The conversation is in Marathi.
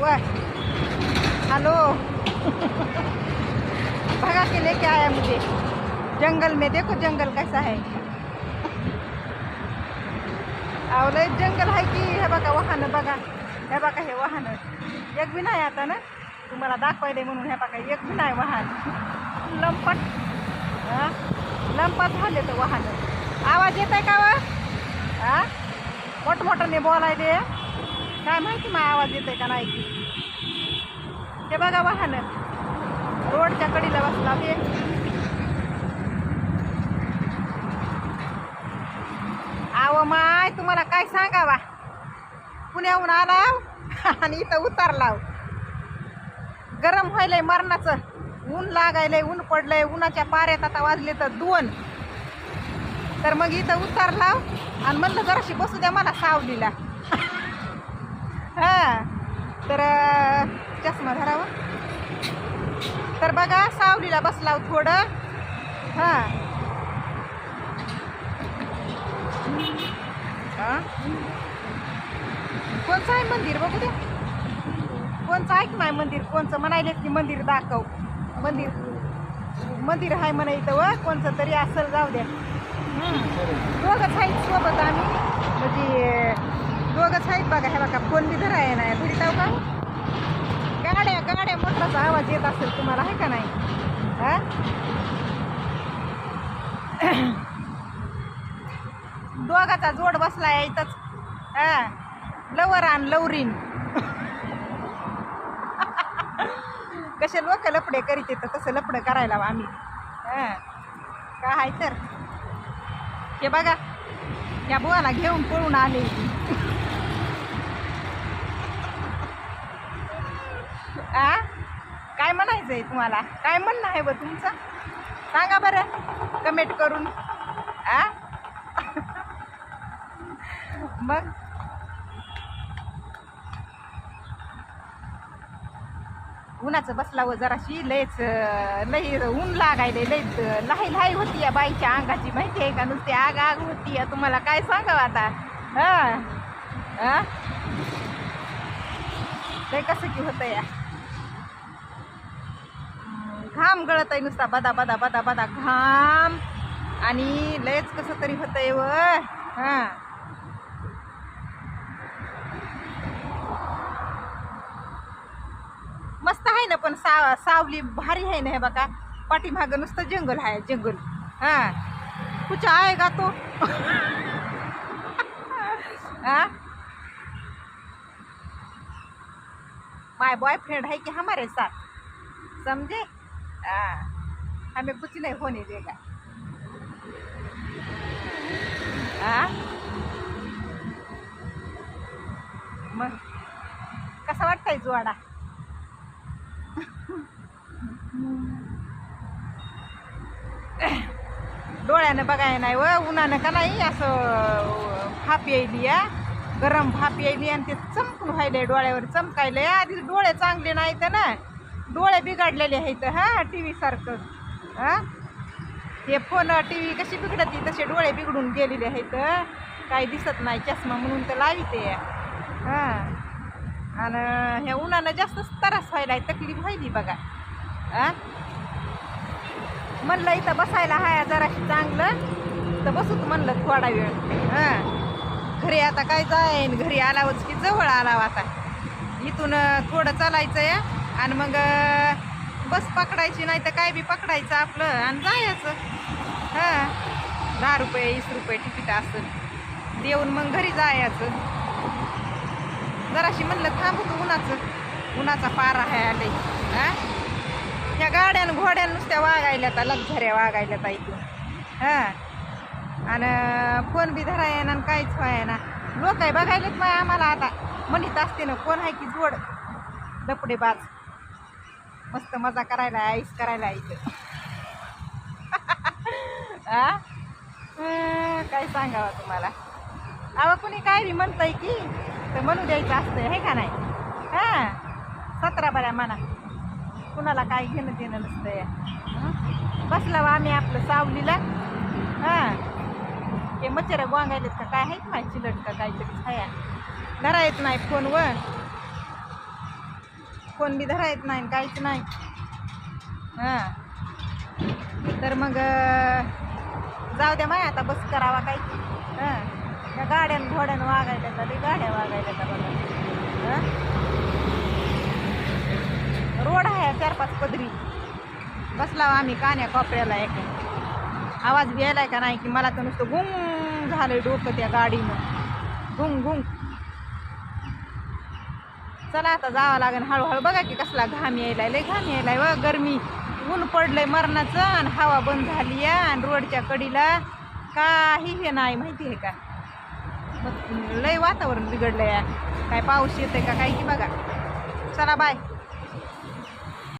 वा हेलो। भगा के लेके आया मुझे। जंगल में। देखो जंगल कैसा है। लय जंगल है की हे बघा, वाहन बघा। हे बघा, हे वाहन एक बी नाही आता ना। तुम्हाला दाखवायले म्हणून हे बघा, एक बी नाही वाहन. लंपट. लंपट झाले तर वाहन. आवाज़ येत आहे का वा? मोठमोठ्याने बोलायले काय माहिती मग आवाज येत आहे का नाही? की ते बघा वाहन. रोडच्या कडीला बसला हे आव माय तुम्हाला काय सांगावा? पुण्याहून आलाव आणि इथं उतारलाव. गरम व्हायलंय मरणाचं. ऊन लागायलंय ऊन पडलंय उन्हाच्या पाऱ्यात आता वाजले तर दोन. तर मग इथं उतारलाव आणि म्हणलं जराशी बसू द्या मला सावलीला. तर चष्मा धरावा. तर बघा सावलीला बसलाव हो थोडं. हां. कोणचं आहे मंदिर बघू दे. कोणचं आहे की नाही मंदिर? कोणचं? म्हणायले की मंदिर दाखव. मंदिर. मंदिर आहे म्हणा इथं व. कोणचं तरी असेल जाऊ द्या दोघंच आहेत सोबत आम्ही. म्हणजे आहेत बघा हे बघा फोन बी धराय नाही धरीत आहो का? गाड्या गाड्या मोठराचा आवाज येत असेल तुम्हाला आहे का नाही? हा? दोघाचा जोड बसला आहे इथंच. हा? लवर आण लवरीन. कसे लोक लपडे करीत येतं तसं लपडं करायला आम्ही. हा? काय आहे तर? हे बघा या बुवाला घेऊन पळून आले. आ? काय म्हणायचं आहे तुम्हाला? काय म्हणणं आहे ब तुमचं? सांगा बरं. कमेंट करून. आ? मग? उन्हाचं बसलावं जराशी. लयच लई ऊन लागायले लयच लहाई लहाई होती या बाईच्या अंगाची. माहिती आहे का नुसती आग आग होती या तुम्हाला? काय सांगावं आता? हा? हा? लय कसं की होतं या. घाम गळत आहे नुसता. बदा बदा बदा बदा घाम. आणि लयच कसं तरी होतंय व. हां. मस्त आहे ना पण सा सावली भारी आहे ना हे बघा. पाठीमागं नुसतं जंगल आहे जंगल. हा. आहे का तो? हा? माय बॉयफ्रेंड है कि हमारे साथ? समझे हाँ. हमें कुछ नहीं होने देगा हाँ? मग कसा वाटतंय जुवाडा? डोळ्यानं बघाय नाही व उन्हानं का नाही असं भाप यायली या गरम भाप यायली आणि ते चमकून व्हायले डोळ्यावर चमकायले आधी डोळे चांगले नाही तर ना. डोळे बिघडलेले आहेत हां टी व्हीसारखं हां? ते हे फोन टी व्ही कशी बिघडती? तसे डोळे बिघडून गेलेले आहेत. काही दिसत नाही चष्मा म्हणून तर लाविते. हां? आणि ह्या उन्हानं जास्त त्रास व्हायला तकलीफ व्हायली बघा. हां? म्हणलं इथं बसायला हाय जराशी चांगलं. तर बसूत म्हणलं थोडा वेळ. हां? घरी आता काय जाईन? घरी आलावच की जवळ आलाव आता. इथून थोडं चालायचं या आणि मग बस पकडायची नाही तर काय बी पकडायचं आपलं आणि जायचं. हां. दहा रुपये वीस रुपये तिकीट असेल देऊन मग घरी जायचं. जराशी म्हणलं थांबतो उन्हाचं. उन्हाचा पारा आहे आले हां? ह्या गाड्यान घोड्यान नुसत्या वागायल्या आता लक्झऱ्या वागायला आता इथून. हां. आणि फोन बी धराय ना आणि काहीच व्हाय ना लोक आहे बघायलेत माय आम्हाला आता. म्हणत असते ना कोण आहे की जोड? दपडे बाज. मस्त मजा करायला आईस करायला इथं. आ? काय सांगावं तुम्हाला? अहो कुणी काय बी म्हणतंय की तर म्हणू द्यायचं असतं हे का नाही? हां? सतरा बऱ्या म्हणा. कुणाला काय घेणं देणं नसतंय. बसला वा आम्ही आपलं सावलीला. हां? ते मच्छर गोंगायलेत का काय? आहेत माहिती लटका काहीतरी? छाया धरा येत नाही फोनवर. फोन बी धरायच नाही काहीच नाही. हां. तर मग जाऊ द्या माय आता बस करावा काही. हां. त्या गाड्यान घोड्यानं वागायला येतात ते गाड्या वागायला येतात बघा हां? रोड आहे चार पाच पदरी. बसलाव आम्ही कान्या कोपऱ्याला एक. आवाज बी यायलाय का नाही की मला तर नुसतं गुंग झालंय डोकं त्या गाडीनं. गुंग गुंग. चला आता जावं लागेल हळूहळू. बघा की कसला घाम यायलाय. लय घाम यायलाय व गरमी. ऊन पडलंय मरणाचं आणि हवा बंद झाली आहे आणि रोडच्या कडीला काही हे नाही माहिती आहे का? मग लय वातावरण बिघडलंय. काय पाऊस येतंय का काही की बघा. चला बाय